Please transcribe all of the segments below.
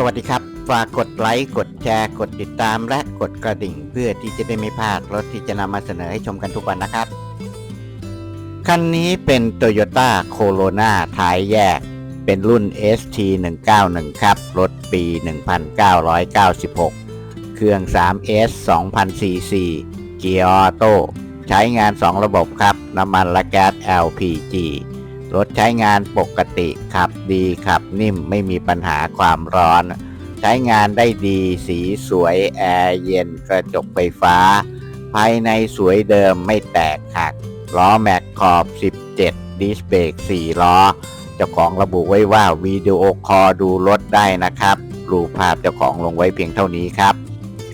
สวัสดีครับ ฝากกดไลค์ กดแชร์ กดติดตามและกดกระดิ่ง เพื่อที่จะได้ไม่พลาดรถที่จะนำมาเสนอให้ชมกันทุกวันนะครับ คันนี้เป็น Toyota Corona ท้ายแยก เป็นรุ่น ST 191 ครับ รถปี 1996 เครื่อง 3S 2000 cc เกียร์ออโต้ใช้งาน 2 ระบบครับ น้ำมันและแก๊ส LPG รถใช้งานปกติขับดีขับนิ่มไม่มีปัญหาความร้อน ใช้งานได้ดีสีสวย แอร์เย็นกระจกไฟฟ้า ภายในสวยเดิมไม่แตกหัก ล้อแม็กขอบ 17 ดิสเบรก4 ล้อ เจ้าของระบุไว้ว่าวิดีโอคอลดูรถได้นะครับ รูปภาพเจ้าของลงไว้เพียงเท่านี้ครับ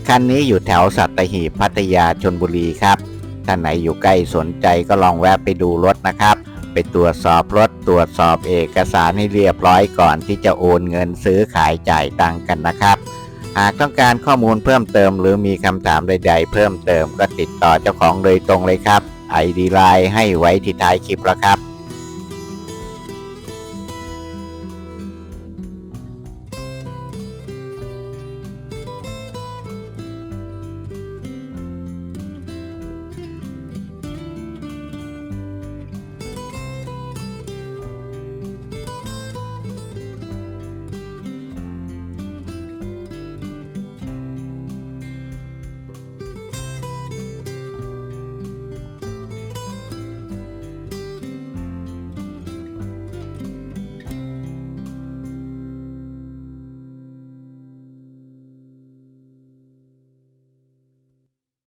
คันนี้อยู่แถวสัตหีบพัทยาชนบุรีครับ ท่านไหนอยู่ใกล้สนใจก็ลองแวะไปดูรถนะครับ ไปตรวจสอบรถตรวจสอบเอกสารให้เรียบร้อยก่อนที่จะโอนเงินซื้อขายจ่ายตังกันนะครับ หากต้องการข้อมูลเพิ่มเติม หรือมีคำถามใด ๆ เพิ่มเติมก็ติดต่อเจ้าของโดยตรงเลยครับไอดีไลน์ให้ไว้ที่ท้ายคลิปแล้วครับ